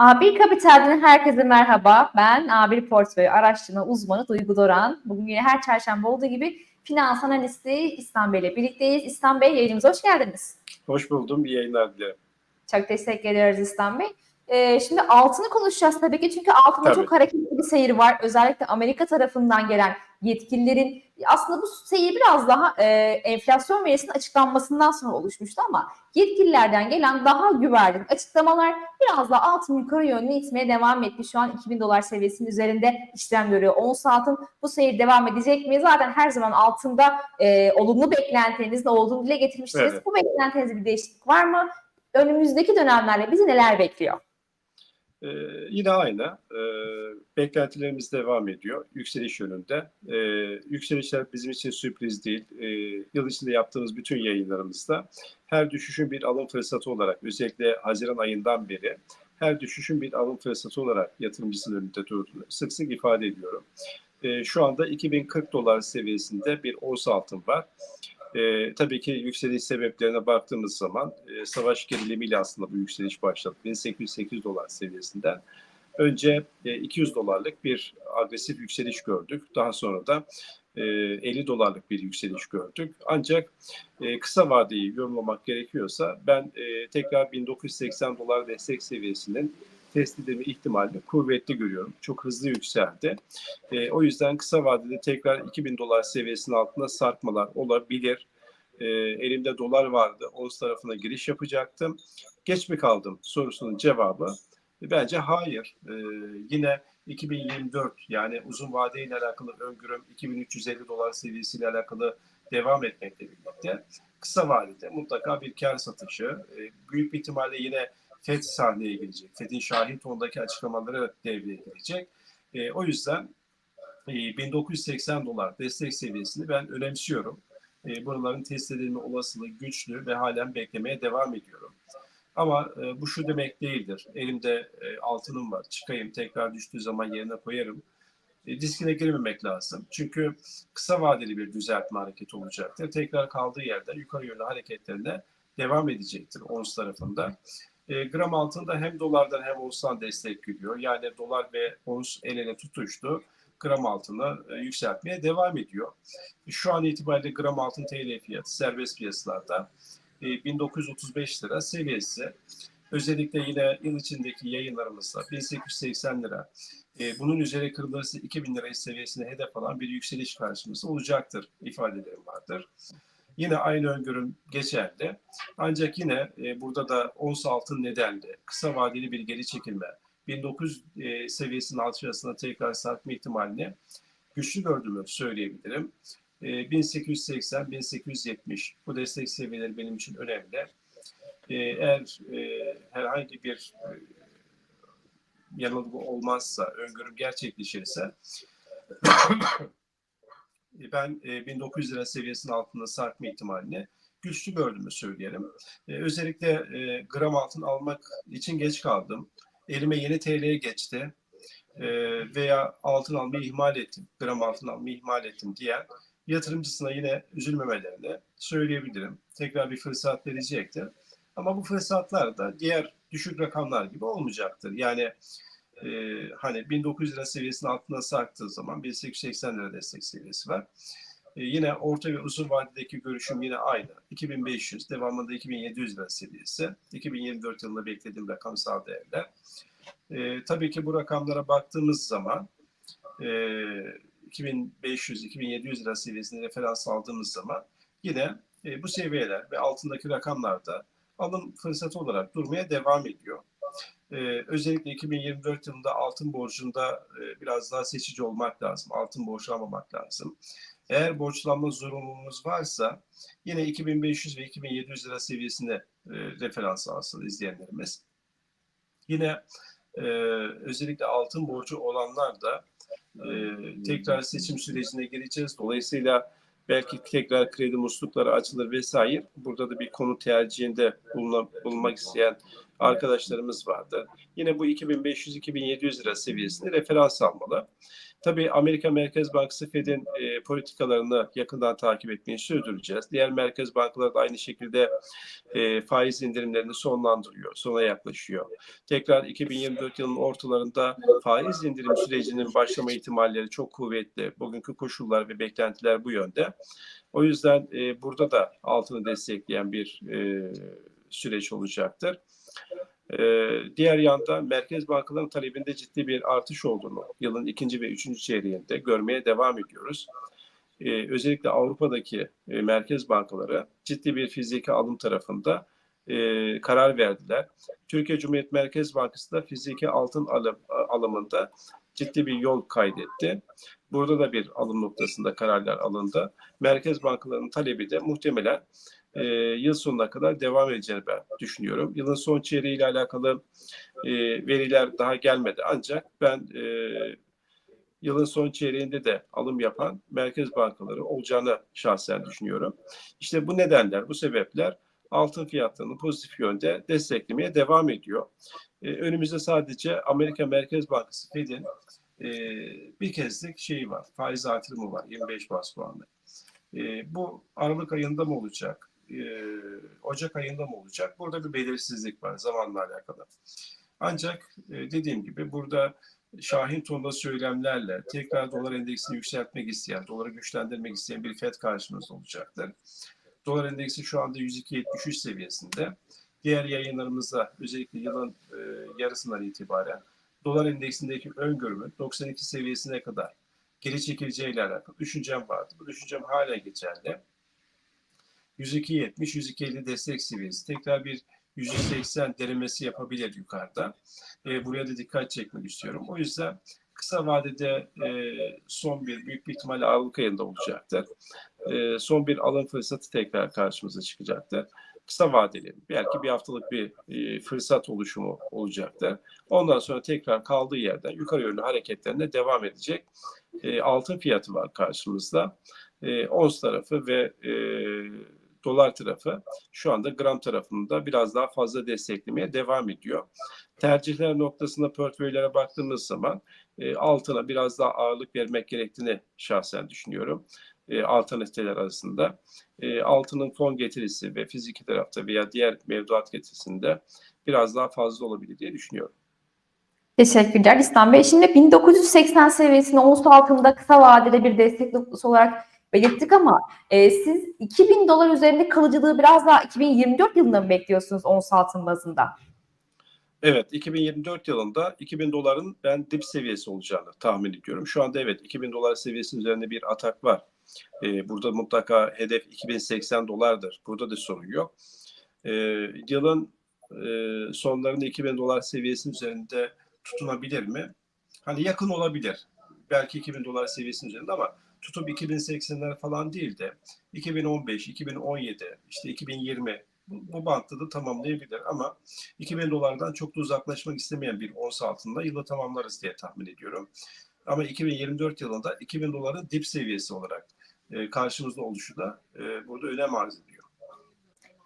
A1 Kapital'den herkese merhaba. Ben A1 Portföy Araştırma Uzmanı Duygu Doran. Bugün yine her çarşamba olduğu gibi finans analisti İslam Bey ile birlikteyiz. İslam Bey yayınımıza hoş geldiniz. Hoş buldum. İyi yayınlar dilerim. Çok teşekkür ediyoruz İslam Bey. Ee, şimdi altını konuşacağız tabii ki çünkü altında Tabii. çok hareketli bir seyir var. Özellikle Amerika tarafından gelen yetkililerin aslında bu seyir biraz daha e, enflasyon verisinin açıklanmasından sonra oluşmuştu ama yetkililerden gelen daha güvercin açıklamalar biraz da altın yukarı yönlü itmeye devam etti. Şu an 2000 dolar seviyesinin üzerinde işlem görüyor. Ons altın bu seyir devam edecek mi? Zaten her zaman altında e, olumlu beklentinizin olduğunu dile getirmiştiniz. Evet. Bu beklentinizde bir değişiklik var mı? Önümüzdeki dönemlerde bizi neler bekliyor? Ee, yine aynı. Ee, beklentilerimiz devam ediyor. Yükseliş yönünde. Ee, yükselişler bizim için sürpriz değil. Ee, yıl içinde yaptığımız bütün yayınlarımızda her düşüşün bir alım fırsatı olarak özellikle Haziran ayından beri her düşüşün bir alım fırsatı olarak yatırımcısının önünde durduğunu sık sık ifade ediyorum. Ee, şu anda 2040 dolar seviyesinde bir ons altın var. Ee, tabii ki yükseliş sebeplerine baktığımız zaman e, savaş gerilimiyle aslında bu yükseliş başladı. 1808 dolar seviyesinden. Önce e, 200 dolarlık bir agresif yükseliş gördük. Daha sonra da e, 50 dolarlık bir yükseliş gördük. Ancak e, kısa vadeyi yorumlamak gerekiyorsa ben e, tekrar 1980 dolar destek seviyesinin test edilme ihtimalini kuvvetli görüyorum. Çok hızlı yükseldi. E, o yüzden kısa vadede tekrar 2000 dolar seviyesinin altına sarkmalar olabilir. E, elimde dolar vardı. Ons tarafına giriş yapacaktım. Geç mi kaldım sorusunun cevabı e, bence hayır. E, yine 2024 yani uzun vadeyle alakalı öngörüm 2350 dolar seviyesiyle alakalı devam etmekle birlikte kısa vadede mutlaka bir kar satışı e, büyük bir ihtimalle yine FED sahneye gelecek. FED'in Şahin tonundaki açıklamaları devreye girecek. E, o yüzden e, 1980 dolar destek seviyesini ben önemsiyorum. E, buraların test edilme olasılığı güçlü ve halen beklemeye devam ediyorum. Ama e, bu şu demek değildir. Elimde e, altınım var. Çıkayım tekrar düştüğü zaman yerine koyarım. E, riskine girmemek lazım. Çünkü kısa vadeli bir düzeltme hareketi olacaktır. Tekrar kaldığı yerden yukarı yönlü hareketlerine devam edecektir ons tarafında. E, gram altında hem dolardan hem onstan destek görüyor. Yani dolar ve ons el ele tutuştu. Gram altını e, yükseltmeye devam ediyor. Şu an itibariyle gram altın TL fiyatı serbest piyasalarda e, 1935 lira seviyesi. Özellikle yine yıl içindeki yayınlarımızda 1880 lira. E, bunun üzeri kırılırsa 2000 lira seviyesine hedef alan bir yükseliş karşımızda olacaktır ifadelerim vardır. Yine aynı öngörüm geçerli. Ancak yine e, burada da ons altın nedenli kısa vadeli bir geri çekilme 1900 e, seviyesinin altına tekrar sarkma ihtimalini güçlü gördüğümü söyleyebilirim. E, 1880-1870 bu destek seviyeleri benim için önemli. E, eğer e, herhangi bir e, yanılgı olmazsa, öngörüm gerçekleşirse ben e, 1900 lira seviyesinin altında sarkma ihtimalini güçlü gördüğümü söyleyelim. E, özellikle e, gram altın almak için geç kaldım. Elime yeni TL'ye geçti. E, veya altın almayı ihmal ettim. Gram altın almayı ihmal ettim diyen yatırımcısına yine üzülmemelerini söyleyebilirim. Tekrar bir fırsat verecektir. Ama bu fırsatlar da diğer düşük rakamlar gibi olmayacaktır. Yani e, hani 1900 lira seviyesinin altına sarktığı zaman 1880 lira destek seviyesi var. E, yine orta ve uzun vadedeki görüşüm yine aynı. 2500, devamında 2700 lira seviyesi. 2024 yılında beklediğim rakamsal değerler. E, tabii ki bu rakamlara baktığımız zaman e, 2500-2700 lira seviyesinde referans aldığımız zaman yine e, bu seviyeler ve altındaki rakamlarda alım fırsatı olarak durmaya devam ediyor. Ee, özellikle 2024 yılında altın borcunda e, biraz daha seçici olmak lazım. Altın borçlanmamak lazım. Eğer borçlanma zorunluluğunuz varsa yine 2500 ve 2700 lira seviyesinde e, referans alsın izleyenlerimiz. Yine e, özellikle altın borcu olanlar da e, tekrar seçim sürecine gireceğiz. Dolayısıyla belki tekrar kredi muslukları açılır vesaire. Burada da bir konu tercihinde bulunma, bulunmak isteyen arkadaşlarımız vardı. Yine bu 2500-2700 lira seviyesinde referans almalı. Tabii Amerika Merkez Bankası Fed'in e, politikalarını yakından takip etmeyi sürdüreceğiz. Diğer merkez bankaları da aynı şekilde e, faiz indirimlerini sonlandırıyor, sona yaklaşıyor. Tekrar 2024 yılının ortalarında faiz indirim sürecinin başlama ihtimalleri çok kuvvetli. Bugünkü koşullar ve beklentiler bu yönde. O yüzden e, burada da altını destekleyen bir e, süreç olacaktır. Ee, diğer yandan merkez bankaların talebinde ciddi bir artış olduğunu yılın ikinci ve üçüncü çeyreğinde görmeye devam ediyoruz. Ee, özellikle Avrupa'daki e, merkez bankaları ciddi bir fiziki alım tarafında e, karar verdiler. Türkiye Cumhuriyet Merkez Bankası da fiziki altın alım, alımında ciddi bir yol kaydetti. Burada da bir alım noktasında kararlar alındı. Merkez bankalarının talebi de muhtemelen e, yıl sonuna kadar devam edeceğini ben düşünüyorum. Yılın son çeyreği ile alakalı e, veriler daha gelmedi ancak ben e, yılın son çeyreğinde de alım yapan merkez bankaları olacağını şahsen düşünüyorum. İşte bu nedenler, bu sebepler altın fiyatlarını pozitif yönde desteklemeye devam ediyor. E, önümüzde sadece Amerika Merkez Bankası Fed'in e, bir kezdik şeyi var, faiz artırımı var 25 bas puanlı. E, bu Aralık ayında mı olacak? E, Ocak ayında mı olacak? Burada bir belirsizlik var zamanla alakalı. Ancak e, dediğim gibi burada şahin tonda söylemlerle tekrar dolar endeksini yükseltmek isteyen, doları güçlendirmek isteyen bir FED karşımızda olacaktır. Dolar endeksi şu anda 102.73 seviyesinde. Diğer yayınlarımızda özellikle yılın e, yarısından itibaren dolar endeksindeki öngörümün 92 seviyesine kadar geri çekileceğiyle alakalı düşüncem vardı. Bu düşüncem hala geçerli. 102.70, 102.50 destek seviyesi. Tekrar bir 180 denemesi yapabilir yukarıda. E, buraya da dikkat çekmek istiyorum. O yüzden kısa vadede e, son bir büyük bir ihtimalle Aralık ayında olacaktır. E, son bir alım fırsatı tekrar karşımıza çıkacaktır. Kısa vadeli belki bir haftalık bir e, fırsat oluşumu olacaktır. Ondan sonra tekrar kaldığı yerden yukarı yönlü hareketlerine devam edecek. E, altın fiyatı var karşımızda. E, ons tarafı ve e, dolar tarafı şu anda gram tarafında biraz daha fazla desteklemeye devam ediyor. Tercihler noktasında portföylere baktığımız zaman e, altına biraz daha ağırlık vermek gerektiğini şahsen düşünüyorum. E, alternatifler arasında. E, altının fon getirisi ve fiziki tarafta veya diğer mevduat getirisinde biraz daha fazla olabilir diye düşünüyorum. Teşekkürler İslam Bey. Şimdi 1980 seviyesinde ons altında kısa vadede bir destek noktası olarak belirttik ama e, siz 2000 dolar üzerinde kalıcılığı biraz daha 2024 yılında mı bekliyorsunuz ons altın bazında? Evet, 2024 yılında 2000 doların ben dip seviyesi olacağını tahmin ediyorum. Şu anda evet 2000 dolar seviyesinin üzerinde bir atak var. Ee, burada mutlaka hedef 2080 dolardır. Burada da sorun yok. Ee, yılın e, sonlarında 2000 dolar seviyesinin üzerinde tutunabilir mi? Hani yakın olabilir. Belki 2000 dolar seviyesinin üzerinde ama tutup 2080'ler falan değil de 2015, 2017, işte 2020 bu, bu bantta da tamamlayabilir ama 2000 dolardan çok da uzaklaşmak istemeyen bir ons altında yılı tamamlarız diye tahmin ediyorum. Ama 2024 yılında 2000 doların dip seviyesi olarak e, karşımızda oluşu da e, burada önem arz ediyor.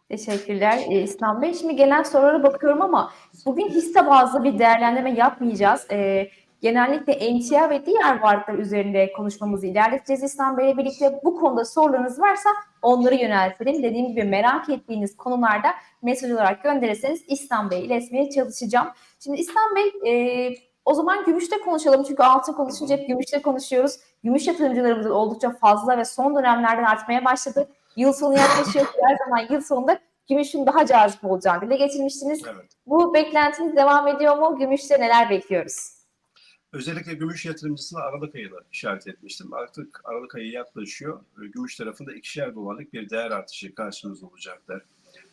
Teşekkürler e, İslam Bey. Şimdi gelen sorulara bakıyorum ama bugün hisse bazlı bir değerlendirme yapmayacağız. E, genellikle emtia ve diğer varlıklar üzerinde konuşmamızı ilerleteceğiz İslam Bey'le birlikte. Bu konuda sorularınız varsa onları yöneltelim. Dediğim gibi merak ettiğiniz konularda mesaj olarak gönderirseniz İslam Bey iletmeye çalışacağım. Şimdi İslam Bey e, o zaman gümüşte konuşalım çünkü altın konuşunca hep gümüşte konuşuyoruz. Gümüş yatırımcılarımız oldukça fazla ve son dönemlerden artmaya başladı. Yıl sonu yaklaşıyor. Her zaman yıl sonunda gümüşün daha cazip olacağını dile getirmiştiniz. Evet. Bu beklentiniz devam ediyor mu? Gümüşte neler bekliyoruz? Özellikle gümüş yatırımcısına Aralık ayını işaret etmiştim. Artık Aralık ayı yaklaşıyor. Gümüş tarafında ikişer dolarlık bir değer artışı karşımızda olacaklar.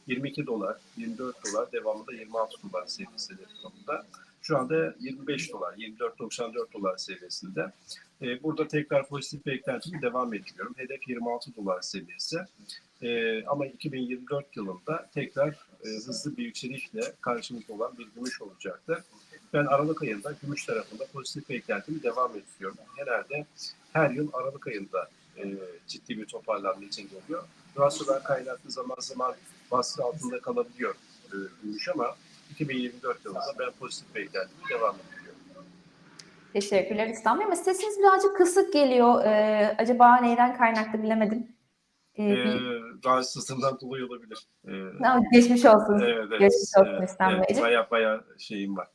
22 dolar, 24 dolar, devamında 26 dolar seviyesinde durumda. Şu anda 25 dolar, 24.94 dolar seviyesinde. Ee, burada tekrar pozitif beklentimi devam ediyorum. Hedef 26 dolar seviyesi. Ee, ama 2024 yılında tekrar e, hızlı bir yükselişle karşımızda olan bir gümüş olacaktır. Ben Aralık ayında gümüş tarafında pozitif beklentimi devam ediyorum. Genelde her yıl Aralık ayında e, ciddi bir toparlanma için geliyor. Rasyodan kaynaklı zaman zaman baskı altında kalabiliyor e, gümüş ama 2024 yılında ben pozitif beklentimi devam ediyorum. Teşekkürler İslam Bey. Ama sesiniz birazcık kısık geliyor. Ee, acaba neyden kaynaklı bilemedim. Ee, Ee, rahatsızlığından dolayı olabilir. Ee, geçmiş olsun. evet, evet, Geçmiş olsun evet, İslam evet. Baya baya şeyim var.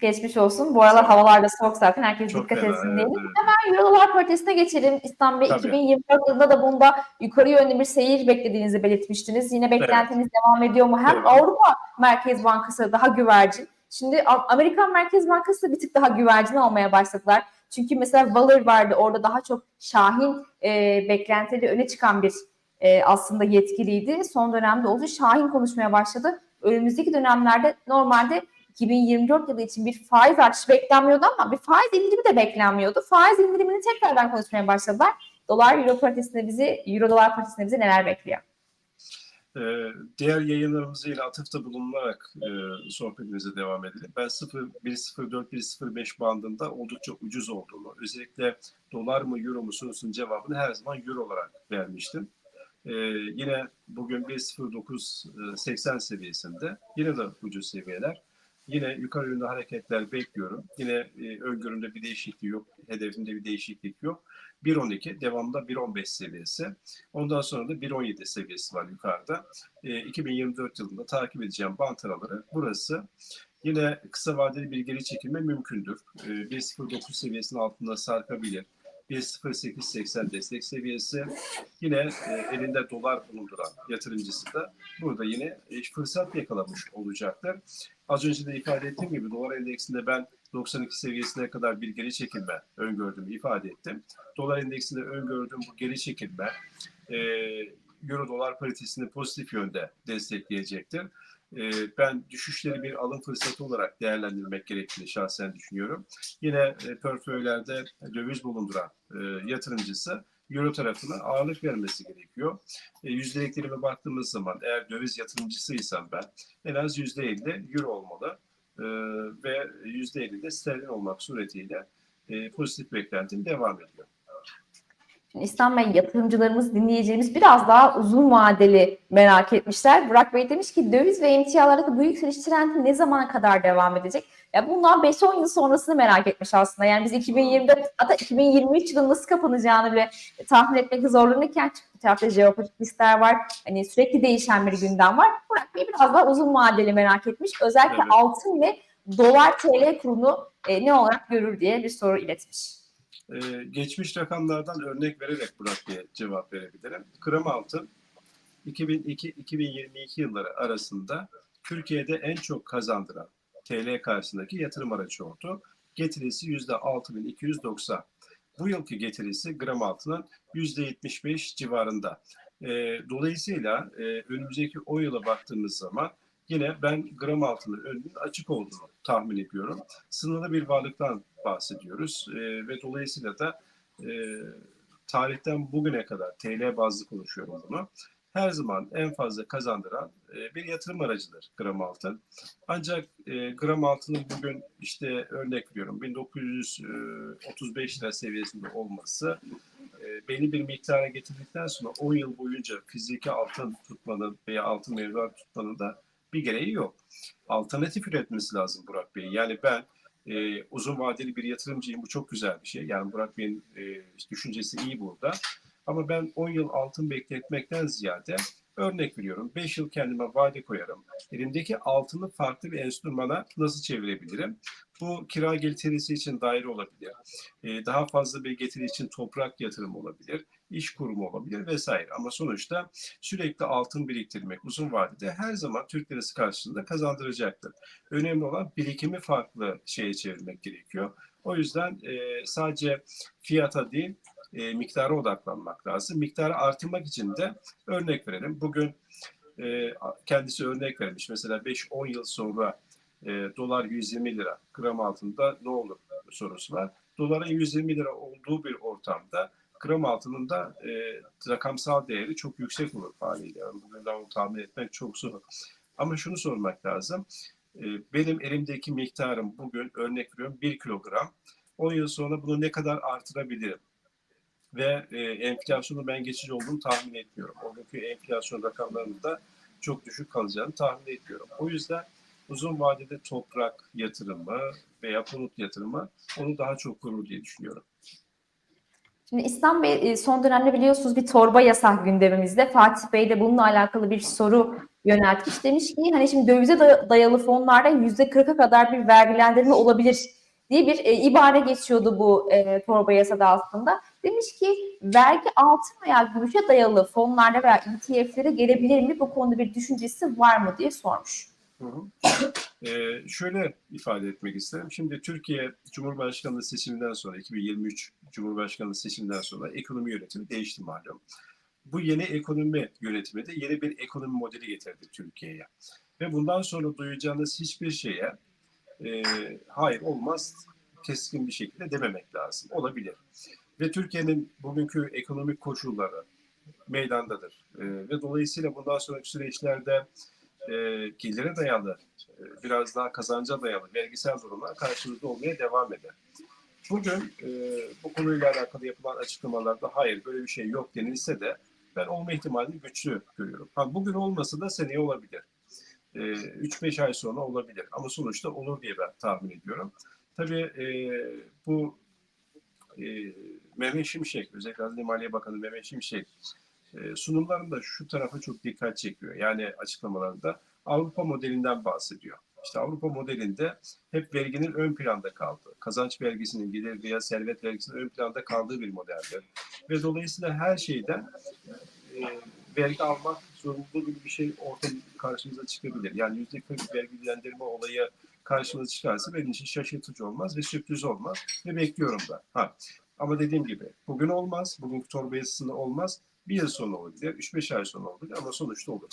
Geçmiş olsun. Bu aralar havalar da soğuk zaten. Herkes Çok dikkat etsin evet, diyelim. evet. Hemen Euro dolar paritesine geçelim. Bey Tabii. 2024 yılında da bunda yukarı yönlü bir seyir beklediğinizi belirtmiştiniz. Yine beklentiniz devam ediyor mu? Hem Evet. Avrupa Merkez Bankası daha güvercin. Şimdi Amerikan Merkez Bankası da bir tık daha güvercin olmaya başladılar. Çünkü mesela Waller vardı. Orada daha çok Şahin e, beklentileri öne çıkan bir e, aslında yetkiliydi. Son dönemde oldu. Şahin konuşmaya başladı. Önümüzdeki dönemlerde normalde 2024 yılı için bir faiz artışı beklenmiyordu ama bir faiz indirimi de beklenmiyordu. Faiz indirimini tekrardan konuşmaya başladılar. Dolar euro paritesinde bizi, euro dolar paritesinde bizi neler bekliyor? Ee, diğer yayınlarımıza ile atıfta bulunarak e, sohbetimize devam edelim. Ben 1.04-1.05 bandında oldukça ucuz olduğunu, özellikle dolar mı euro mu sorusunun cevabını her zaman euro olarak vermiştim. Ee, yine bugün 1.09.80 seviyesinde, yine de ucuz seviyeler. Yine yukarı yönlü hareketler bekliyorum. Yine e, öngörümde bir değişiklik yok, hedefimde bir değişiklik yok. 1.12 devamında 1.15 seviyesi. Ondan sonra da 1.17 seviyesi var yukarıda. E, 2024 yılında takip edeceğim bant araları burası. Yine kısa vadeli bir geri çekilme mümkündür. E, 1.09 seviyesinin altında sarkabilir. 1.0880 destek seviyesi. Yine e, elinde dolar bulunduran yatırımcısı da burada yine e, fırsat yakalamış olacaktır. Az önce de ifade ettiğim gibi dolar endeksinde ben 92 seviyesine kadar bir geri çekilme öngördüğümü ifade ettim. Dolar endeksinde öngördüğüm bu geri çekilme e, Euro dolar paritesini pozitif yönde destekleyecektir. E, ben düşüşleri bir alım fırsatı olarak değerlendirmek gerektiğini şahsen düşünüyorum. Yine e, portföylerde döviz bulunduran e, yatırımcısı Euro tarafına ağırlık vermesi gerekiyor. E, yüzdeliklerime baktığımız zaman eğer döviz yatırımcısıysam ben en az %50 Euro olmalı e, ve %50 de sterlin olmak suretiyle e, pozitif beklentim devam ediyor. İslam Bey yatırımcılarımız, dinleyicilerimiz biraz daha uzun vadeli merak etmişler. Burak Bey demiş ki döviz ve emtialardaki bu yükseliş trendi ne zamana kadar devam edecek? Ya bundan 5-10 yıl sonrasını merak etmiş aslında. Yani biz 2020'de hatta 2023 yılının nasıl kapanacağını bile tahmin etmekte zorlanırken bir tarafta jeopolitik riskler var. Hani sürekli değişen bir gündem var. Burak Bey biraz daha uzun vadeli merak etmiş. Özellikle Evet. altın ve dolar TL kurunu e, ne olarak görür diye bir soru iletmiş. Ee, geçmiş rakamlardan örnek vererek Burak Bey'e cevap verebilirim. Gram altın 2002-2022 yılları arasında Türkiye'de en çok kazandıran TL karşısındaki yatırım aracı oldu. Getirisi %6290. Bu yılki getirisi gram altının %75 civarında. Ee, dolayısıyla e, önümüzdeki o yıla baktığımız zaman yine ben gram altının önünün açık olduğunu tahmin ediyorum. Sınırlı bir varlıktan bahsediyoruz e, ve dolayısıyla da e, tarihten bugüne kadar TL bazlı konuşuyorum bunu. Her zaman en fazla kazandıran e, bir yatırım aracıdır gram altın. Ancak e, gram altının bugün işte örnek veriyorum 1935 lira seviyesinde olması e, belli bir miktara getirdikten sonra 10 yıl boyunca fiziki altın tutmanın veya altın mevduat tutmanın da bir gereği yok. Alternatif üretmesi lazım Burak Bey. Yani ben e, uzun vadeli bir yatırımcıyım. Bu çok güzel bir şey. Yani Burak Bey'in e, düşüncesi iyi burada. Ama ben 10 yıl altın bekletmekten ziyade örnek veriyorum. 5 yıl kendime vade koyarım. Elimdeki altını farklı bir enstrümana nasıl çevirebilirim? Bu kira getirisi için daire olabilir. E, daha fazla bir getiri için toprak yatırım olabilir. iş kurumu olabilir vesaire. Ama sonuçta sürekli altın biriktirmek uzun vadede her zaman Türk lirası karşısında kazandıracaktır. Önemli olan birikimi farklı şeye çevirmek gerekiyor. O yüzden e, sadece fiyata değil e, miktara odaklanmak lazım. Miktarı artırmak için de örnek verelim. Bugün e, kendisi örnek vermiş. Mesela 5-10 yıl sonra e, dolar 120 lira gram altında ne olur sorusu var. Doların 120 lira olduğu bir ortamda gram altının da e, rakamsal değeri çok yüksek olur haliyle. Yani bugünden onu tahmin etmek çok zor. Ama şunu sormak lazım. E, benim elimdeki miktarım bugün örnek veriyorum 1 kilogram. 10 yıl sonra bunu ne kadar artırabilirim? Ve e, enflasyonu ben geçici olduğunu tahmin etmiyorum. Oradaki enflasyon rakamlarının da çok düşük kalacağını tahmin etmiyorum. O yüzden uzun vadede toprak yatırımı veya konut yatırımı onu daha çok korur diye düşünüyorum. Şimdi İslam Bey e, son dönemde biliyorsunuz bir torba yasak gündemimizde. Fatih Bey de bununla alakalı bir soru yöneltmiş. Demiş ki hani şimdi dövize day- dayalı fonlarda yüzde 40'a kadar bir vergilendirme olabilir diye bir e, ibare geçiyordu bu e, torba yasada aslında. Demiş ki vergi altın veya gümüşe dayalı fonlarda veya ETF'lere gelebilir mi? Bu konuda bir düşüncesi var mı diye sormuş. Ee, şöyle ifade etmek isterim. Şimdi Türkiye Cumhurbaşkanlığı seçiminden sonra 2023 Cumhurbaşkanlığı seçiminden sonra ekonomi yönetimi değişti malum. Bu yeni ekonomi yönetimi de yeni bir ekonomi modeli getirdi Türkiye'ye. Ve bundan sonra duyacağınız hiçbir şeye e, hayır olmaz keskin bir şekilde dememek lazım. Olabilir. Ve Türkiye'nin bugünkü ekonomik koşulları meydandadır. E, ve dolayısıyla bundan sonraki süreçlerde e, gelire dayalı, e, biraz daha kazanca dayalı vergisel durumlar karşımızda olmaya devam eder. Bugün e, bu konuyla alakalı yapılan açıklamalarda hayır böyle bir şey yok denilse de ben olma ihtimalini güçlü görüyorum. Ha, bugün olmasa da seneye olabilir. E, 3-5 ay sonra olabilir ama sonuçta olur diye ben tahmin ediyorum. Tabii e, bu e, Mehmet Şimşek, özellikle Hazine Maliye Bakanı Mehmet Şimşek e, sunumlarında şu tarafa çok dikkat çekiyor. Yani açıklamalarında Avrupa modelinden bahsediyor. İşte Avrupa modelinde hep verginin ön planda kaldığı, kazanç vergisinin, gelir veya servet vergisinin ön planda kaldığı bir modeldir. Ve dolayısıyla her şeyden e, vergi almak zorunluluğu gibi bir şey ortaya karşımıza çıkabilir. Yani yüzde kırk vergilendirme olayı karşımıza çıkarsa benim için şaşırtıcı olmaz ve sürpriz olmaz ve bekliyorum da. Ha. Ama dediğim gibi bugün olmaz, bugünkü torba yasasında olmaz. Bir yıl sonra olabilir, 3-5 ay sonra olabilir ama sonuçta olur.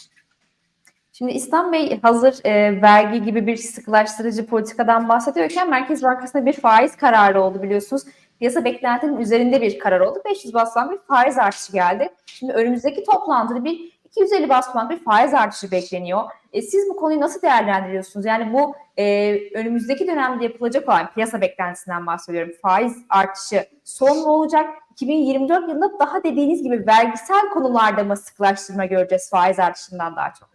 Şimdi İslam Bey hazır e, vergi gibi bir sıkılaştırıcı politikadan bahsediyorken Merkez Bankası'nda bir faiz kararı oldu biliyorsunuz. Piyasa beklentinin üzerinde bir karar oldu. 500 bas bir faiz artışı geldi. Şimdi önümüzdeki toplantıda bir 250 bas bir faiz artışı bekleniyor. E, siz bu konuyu nasıl değerlendiriyorsunuz? Yani bu e, önümüzdeki dönemde yapılacak olan piyasa beklentisinden bahsediyorum. Faiz artışı son mu olacak? 2024 yılında daha dediğiniz gibi vergisel konularda mı sıklaştırma göreceğiz faiz artışından daha çok?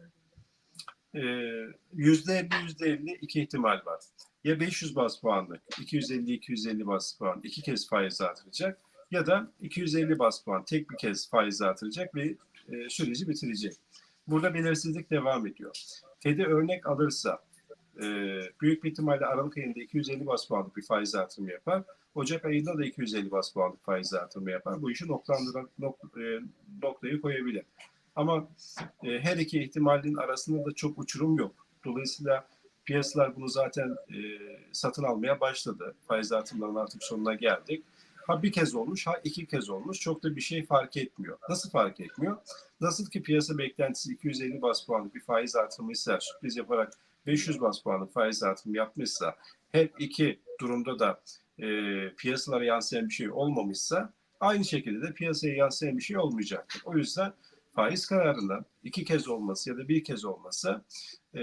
Ee, %50 %50 iki ihtimal var. Ya 500 bas puanlık 250-250 bas puan iki kez faiz artıracak ya da 250 bas puan tek bir kez faiz artıracak ve e, süreci bitirecek. Burada belirsizlik devam ediyor. Fed'e örnek alırsa e, büyük bir ihtimalle Aralık ayında 250 bas puanlık bir faiz artırımı yapar. Ocak ayında da 250 bas puanlık faiz artırımı yapar. Bu işi noktalandıran nok, e, noktayı koyabilir. Ama e, her iki ihtimalin arasında da çok uçurum yok. Dolayısıyla piyasalar bunu zaten e, satın almaya başladı. Faiz artımlarının artık sonuna geldik. Ha bir kez olmuş, ha iki kez olmuş. Çok da bir şey fark etmiyor. Nasıl fark etmiyor? Nasıl ki piyasa beklentisi 250 bas puanlık bir faiz artırımıysa, sürpriz yaparak 500 bas puanlık faiz artırımı yapmışsa, hep iki durumda da e, piyasalara yansıyan bir şey olmamışsa, aynı şekilde de piyasaya yansıyan bir şey olmayacaktır. O yüzden faiz kararından iki kez olması ya da bir kez olması e,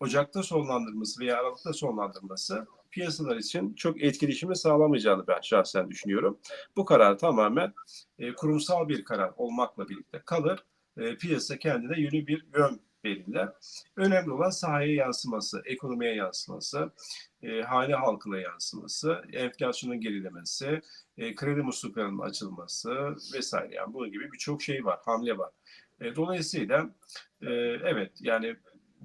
Ocak'ta sonlandırması veya Aralık'ta sonlandırması piyasalar için çok etkileşimi sağlamayacağını ben şahsen düşünüyorum. Bu karar tamamen e, kurumsal bir karar olmakla birlikte kalır. E, piyasa kendine yeni bir yön belirler. Önemli olan sahaya yansıması, ekonomiye yansıması, e, hane halkına yansıması, enflasyonun gerilemesi, e, kredi musluklarının açılması vesaire. Yani bunun gibi birçok şey var, hamle var. E, dolayısıyla e, evet yani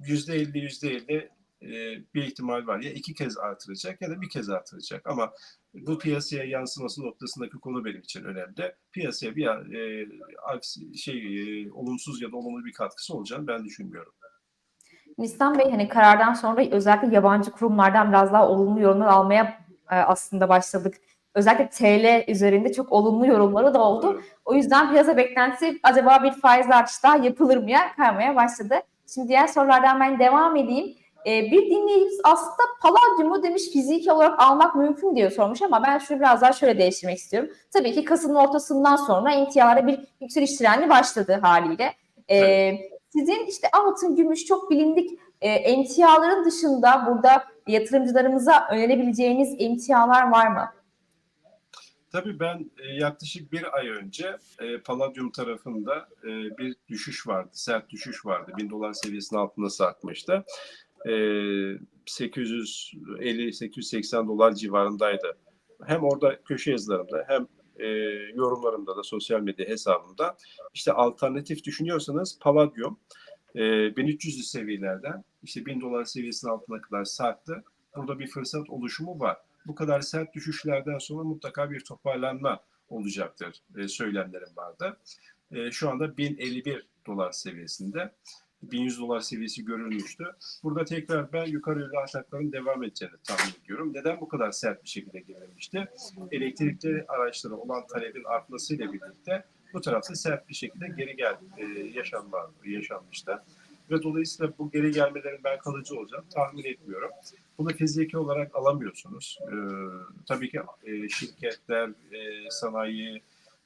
yüzde elli yüzde elli e, bir ihtimal var. Ya iki kez artıracak ya da bir kez artıracak. Ama bu piyasaya yansıması noktasındaki konu benim için önemli. Piyasaya bir e, aksi, şey e, olumsuz ya da olumlu bir katkısı olacağını ben düşünmüyorum. Nistan Bey hani karardan sonra özellikle yabancı kurumlardan biraz daha olumlu yorumlar almaya e, aslında başladık. Özellikle TL üzerinde çok olumlu yorumları da oldu. Evet. O yüzden piyasa beklentisi acaba bir faiz artışı daha yapılır mı ya kaymaya başladı. Şimdi diğer sorulardan ben devam edeyim. Ee, bir dinleyicimiz aslında paladyumu demiş fiziki olarak almak mümkün diye sormuş ama ben şunu biraz daha şöyle değiştirmek istiyorum. Tabii ki Kasım'ın ortasından sonra emtialara bir yükseliş treni başladı haliyle. Ee, Sizin işte altın, gümüş çok bilindik e, emtiaların dışında burada yatırımcılarımıza önerebileceğiniz emtialar var mı? Tabii ben e, yaklaşık bir ay önce e, Palladium tarafında e, bir düşüş vardı, sert düşüş vardı. Bin dolar seviyesinin altında sarkmıştı. e, 850-880 dolar civarındaydı. Hem orada köşe yazılarımda hem e, yorumlarımda da sosyal medya hesabımda işte alternatif düşünüyorsanız Palladium e, 1300'lü seviyelerden işte 1000 dolar seviyesinin altına kadar sarktı. Burada bir fırsat oluşumu var. Bu kadar sert düşüşlerden sonra mutlaka bir toparlanma olacaktır e, söylemlerim vardı. E, şu anda 1051 dolar seviyesinde. 1100 dolar seviyesi görülmüştü. Burada tekrar ben yukarı yönlü atakların devam edeceğini tahmin ediyorum. Neden bu kadar sert bir şekilde girilmişti? Elektrikli araçlara olan talebin artmasıyla birlikte bu tarafta sert bir şekilde geri gel e, yaşanma, yaşanmıştı. Ve dolayısıyla bu geri gelmelerin ben kalıcı olacağını tahmin etmiyorum. Bunu fiziki olarak alamıyorsunuz. Ee, tabii ki e, şirketler, e, sanayi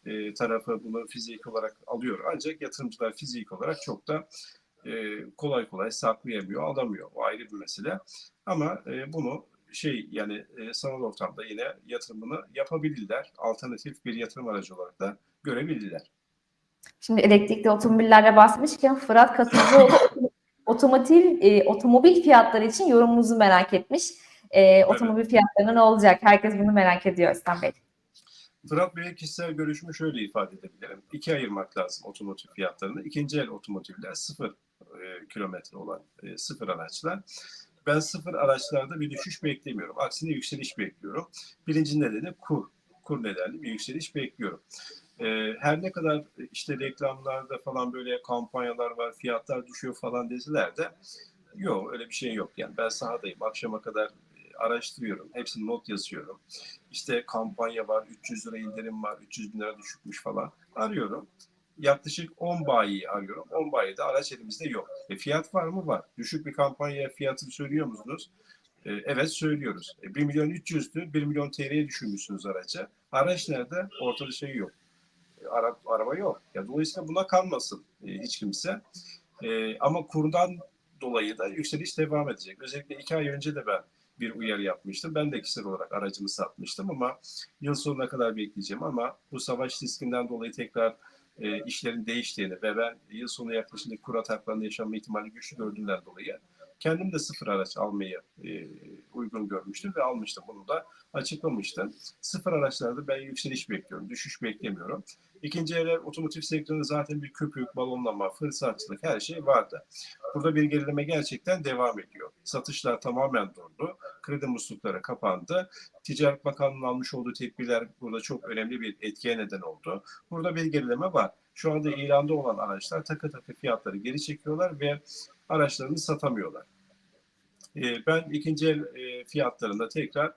e, tarafı bunu fiziki olarak alıyor. Ancak yatırımcılar fiziki olarak çok da e, kolay kolay saklayamıyor, alamıyor. O ayrı bir mesele. Ama e, bunu şey yani e, sanal ortamda yine yatırımını yapabilirler. Alternatif bir yatırım aracı olarak da görebilirler. Şimdi elektrikli otomobillerle bahsetmişken Fırat Katıcıoğlu otomotiv, e, otomobil fiyatları için yorumunuzu merak etmiş. E, otomobil fiyatlarına ne olacak? Herkes bunu merak ediyor İslam Bey. Fırat Bey'e kişisel görüşümü şöyle ifade edebilirim. İki ayırmak lazım otomotiv fiyatlarını. İkinci el otomotivler sıfır e, kilometre olan e, sıfır araçlar. Ben sıfır araçlarda bir düşüş beklemiyorum. Aksine yükseliş bekliyorum. Birinci nedeni kur. Kur nedenli bir yükseliş bekliyorum. E, her ne kadar işte reklamlarda falan böyle kampanyalar var, fiyatlar düşüyor falan deseler de yok öyle bir şey yok. Yani ben sahadayım. Akşama kadar e, araştırıyorum. Hepsini not yazıyorum. İşte kampanya var, 300 lira indirim var, 300 bin lira düşükmüş falan. Arıyorum. Yaklaşık 10 bayiyi arıyorum. 10 bayide araç elimizde yok. E fiyat var mı? Var. Düşük bir kampanya fiyatı söylüyor musunuz? E, evet söylüyoruz. E, 1 milyon 300'tü, 1 milyon TL'ye düşürmüşsünüz araca. Araç nerede? Ortada şey yok. Ara, araba yok. Ya dolayısıyla buna kalmasın e, hiç kimse. E, ama kurdan dolayı da yükseliş devam edecek. Özellikle iki ay önce de ben bir uyarı yapmıştım. Ben de kişisel olarak aracımı satmıştım ama yıl sonuna kadar bekleyeceğim ama bu savaş riskinden dolayı tekrar e, işlerin değiştiğini ve ben yıl sonu yaklaşınca kur ataklarının yaşanma ihtimali güçlü gördüğümden dolayı kendim de sıfır araç almayı e, uygun görmüştüm ve almıştım. Bunu da açıklamıştım. Sıfır araçlarda ben yükseliş bekliyorum, düşüş beklemiyorum. İkinci el otomotiv sektöründe zaten bir köpük, balonlama, fırsatçılık her şey vardı. Burada bir gerileme gerçekten devam ediyor. Satışlar tamamen durdu. Kredi muslukları kapandı. Ticaret Bakanlığı'nın almış olduğu tedbirler burada çok önemli bir etkiye neden oldu. Burada bir gerileme var. Şu anda ilanda olan araçlar takı takı fiyatları geri çekiyorlar ve araçlarını satamıyorlar. Ee, ben ikinci el e, fiyatlarında tekrar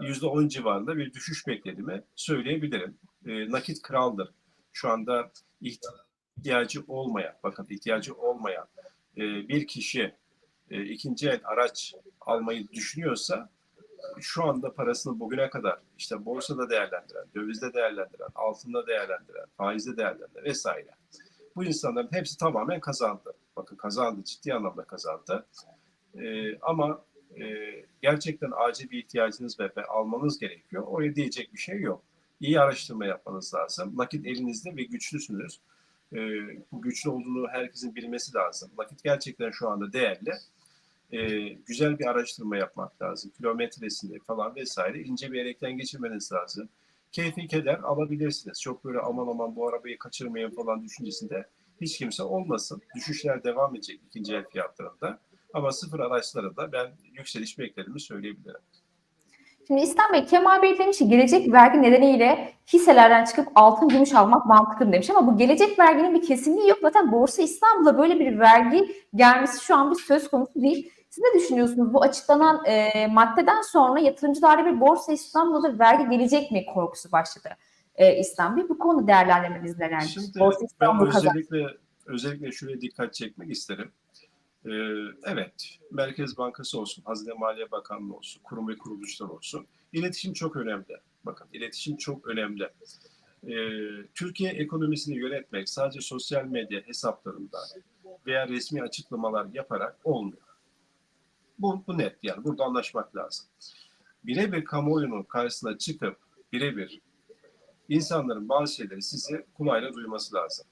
%10 civarında bir düşüş beklediğimi söyleyebilirim. E, nakit kraldır. Şu anda ihtiyacı olmayan, bakın ihtiyacı olmayan e, bir kişi e, ikinci el araç almayı düşünüyorsa şu anda parasını bugüne kadar işte borsada değerlendiren, dövizde değerlendiren, altında değerlendiren, faizde değerlendiren vesaire. Bu insanların hepsi tamamen kazandı. Bakın kazandı, ciddi anlamda kazandı. E, ama e, gerçekten acil bir ihtiyacınız ve, ve almanız gerekiyor. Oraya diyecek bir şey yok. İyi araştırma yapmanız lazım. Nakit elinizde ve güçlüsünüz. E, bu güçlü olduğunu herkesin bilmesi lazım. Nakit gerçekten şu anda değerli. E, güzel bir araştırma yapmak lazım. Kilometresini falan vesaire ince bir elekten geçirmeniz lazım. Keyfi keder alabilirsiniz. Çok böyle aman aman bu arabayı kaçırmayın falan düşüncesinde hiç kimse olmasın. Düşüşler devam edecek ikinci el fiyatlarında. Ama sıfır araçlarında ben yükseliş beklediğimi söyleyebilirim. Şimdi İslam Bey, Kemal Bey demiş ki gelecek vergi nedeniyle hisselerden çıkıp altın gümüş almak mantıklı demiş ama bu gelecek verginin bir kesinliği yok. Zaten Borsa İstanbul'a böyle bir vergi gelmesi şu an bir söz konusu değil. Siz ne düşünüyorsunuz? Bu açıklanan e, maddeden sonra yatırımcılarda bir Borsa İstanbul'da vergi gelecek mi korkusu başladı e, İslam. Bu konu değerlendirmeniz neler? Şimdi Borsa ben İstanbul özellikle özellikle şuraya dikkat çekmek isterim. Ee, evet, Merkez Bankası olsun, Hazine Maliye Bakanlığı olsun, kurum ve kuruluşlar olsun. İletişim çok önemli. Bakın, iletişim çok önemli. Ee, Türkiye ekonomisini yönetmek sadece sosyal medya hesaplarında veya resmi açıklamalar yaparak olmuyor. Bu, bu net yani. Burada anlaşmak lazım. Birebir kamuoyunun karşısına çıkıp birebir insanların bazı şeyleri sizi kulağıyla duyması lazım.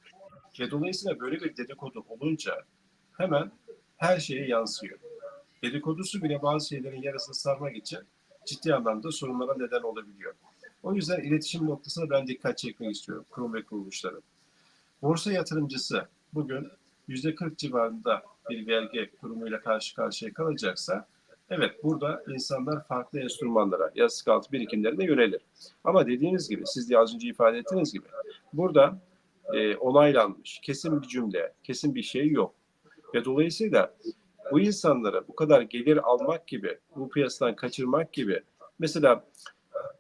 Ve dolayısıyla böyle bir dedikodu olunca hemen her şeye yansıyor. dedikodusu bile bazı şeylerin yarısını sarmak için ciddi anlamda sorunlara neden olabiliyor. O yüzden iletişim noktasına ben dikkat çekmek istiyorum kurum ve kuruluşların. Borsa yatırımcısı bugün %40 civarında bir vergi durumuyla karşı karşıya kalacaksa evet burada insanlar farklı enstrümanlara, yastık altı birikimlerine yönelir. Ama dediğiniz gibi siz de az önce ifade ettiğiniz gibi burada e, onaylanmış kesin bir cümle, kesin bir şey yok. Ve dolayısıyla bu insanlara bu kadar gelir almak gibi, bu piyasadan kaçırmak gibi mesela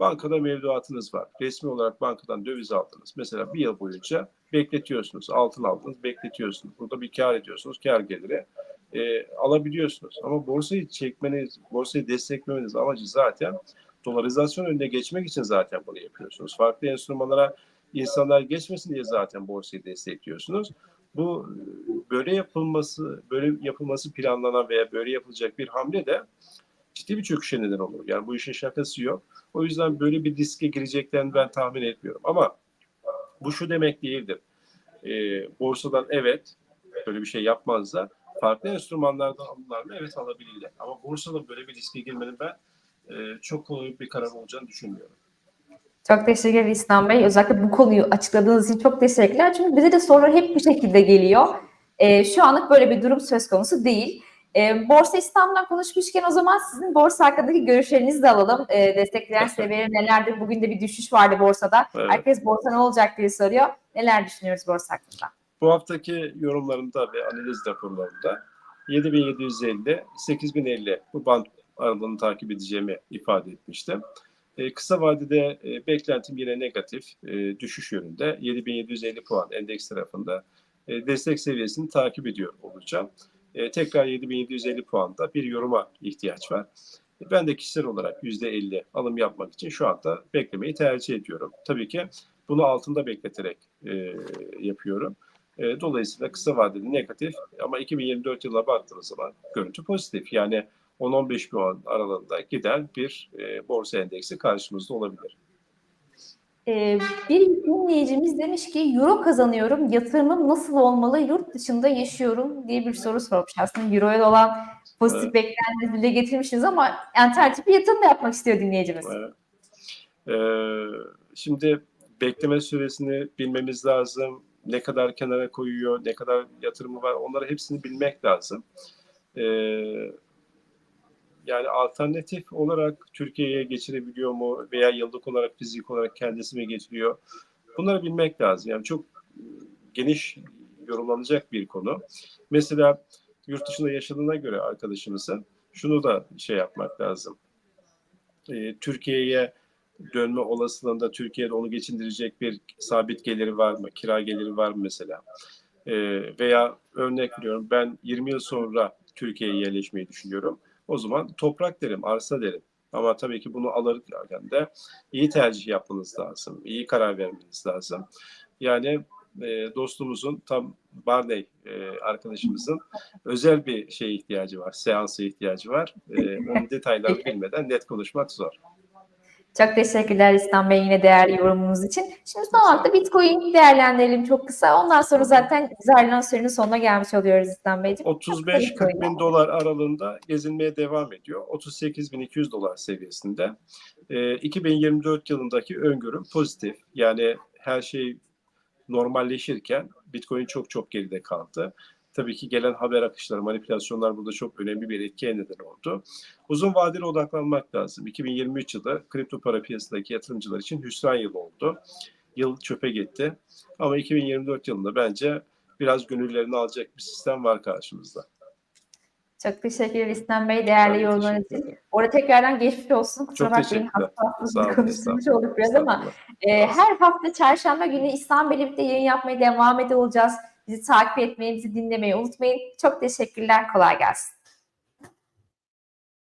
bankada mevduatınız var. Resmi olarak bankadan döviz aldınız. Mesela bir yıl boyunca bekletiyorsunuz. Altın aldınız, bekletiyorsunuz. Burada bir kar ediyorsunuz. Kar geliri e, alabiliyorsunuz. Ama borsayı çekmeniz, borsayı desteklemeniz amacı zaten dolarizasyon önüne geçmek için zaten bunu yapıyorsunuz. Farklı enstrümanlara insanlar geçmesin diye zaten borsayı destekliyorsunuz. Bu böyle yapılması, böyle yapılması planlanan veya böyle yapılacak bir hamle de ciddi bir çöküşe neden olur. Yani bu işin şakası yok. O yüzden böyle bir riske gireceklerini ben tahmin etmiyorum. Ama bu şu demek değildir. E, borsadan evet böyle bir şey yapmazlar. Farklı enstrümanlardan alırlar mı? Evet alabilirler. Ama borsada böyle bir riske girmenin ben e, çok kolay bir karar olacağını düşünmüyorum. Çok teşekkürler İslam Bey. Özellikle bu konuyu açıkladığınız için çok teşekkürler. Çünkü bize de sorular hep bu şekilde geliyor. Ee, şu anlık böyle bir durum söz konusu değil. Ee, Borsa İstanbul'dan konuşmuşken o zaman sizin borsa hakkındaki görüşlerinizi de alalım. Ee, destekleyen seviyeleri nelerdir? Bugün de bir düşüş vardı borsada. Evet. Herkes borsa ne olacak diye soruyor. Neler düşünüyoruz borsa hakkında? Bu haftaki yorumlarımda ve analiz raporlarımda 7750, 8050 bu band aralığını takip edeceğimi ifade etmiştim. E, kısa vadede e, beklentim yine negatif, e, düşüş yönünde. 7750 puan endeks tarafında e, destek seviyesini takip ediyor olacağım. E, tekrar 7750 puanda bir yoruma ihtiyaç var. E, ben de kişisel olarak %50 alım yapmak için şu anda beklemeyi tercih ediyorum. Tabii ki bunu altında bekleterek e, yapıyorum. E, dolayısıyla kısa vadeli negatif ama 2024 yılına baktığınız zaman görüntü pozitif. Yani 10-15 puan aralığında giden bir e, borsa endeksi karşımızda olabilir. Ee, bir dinleyicimiz demiş ki euro kazanıyorum, yatırımım nasıl olmalı, yurt dışında yaşıyorum diye bir soru sormuş. Aslında euroya olan pozitif Evet. beklentileri dile getirmişsiniz ama alternatif bir yatırım da yapmak istiyor dinleyicimiz. Evet. E, şimdi bekleme süresini bilmemiz lazım. Ne kadar kenara koyuyor, ne kadar yatırımı var onları hepsini bilmek lazım. E, yani alternatif olarak Türkiye'ye geçirebiliyor mu veya yıllık olarak fizik olarak kendisi mi getiriyor? Bunları bilmek lazım. Yani çok geniş yorumlanacak bir konu. Mesela yurt dışında yaşadığına göre arkadaşımızın şunu da şey yapmak lazım. Ee, Türkiye'ye dönme olasılığında Türkiye'de onu geçindirecek bir sabit geliri var mı? Kira geliri var mı mesela? Ee, veya örnek veriyorum ben 20 yıl sonra Türkiye'ye yerleşmeyi düşünüyorum. O zaman toprak derim, arsa derim. Ama tabii ki bunu alırken de iyi tercih yapmanız lazım, iyi karar vermeniz lazım. Yani e, dostumuzun tam Barney e, arkadaşımızın özel bir şeye ihtiyacı var, seansa ihtiyacı var. E, onun detaylarını bilmeden net konuşmak zor. Çok teşekkürler İslam Bey yine değerli yorumunuz için. Şimdi son olarak da Bitcoin değerlendirelim çok kısa. Ondan sonra zaten ayrılan sürenin sonuna gelmiş oluyoruz İslam Beyciğim. 35-40 bin dolar aralığında gezinmeye devam ediyor. 38.200 dolar seviyesinde. E, 2024 yılındaki öngörüm pozitif. Yani her şey normalleşirken Bitcoin çok çok geride kaldı. Tabii ki gelen haber akışları, manipülasyonlar burada çok önemli bir etkiye neden oldu. Uzun vadeli odaklanmak lazım. 2023 yılı kripto para piyasadaki yatırımcılar için hüsran yılı oldu. Yıl çöpe gitti. Ama 2024 yılında bence biraz gönüllerini alacak bir sistem var karşımızda. Çok teşekkürler İslam Bey değerli yorumlarınız için. Orada tekrardan geçmiş olsun. Kusura bakmayın hafta hafta konuşmuş olduk biraz ama e, her hafta çarşamba günü İslam birlikte yayın yapmaya devam ediyor olacağız. Bizi takip etmeyi, bizi dinlemeyi unutmayın. Çok teşekkürler. Kolay gelsin.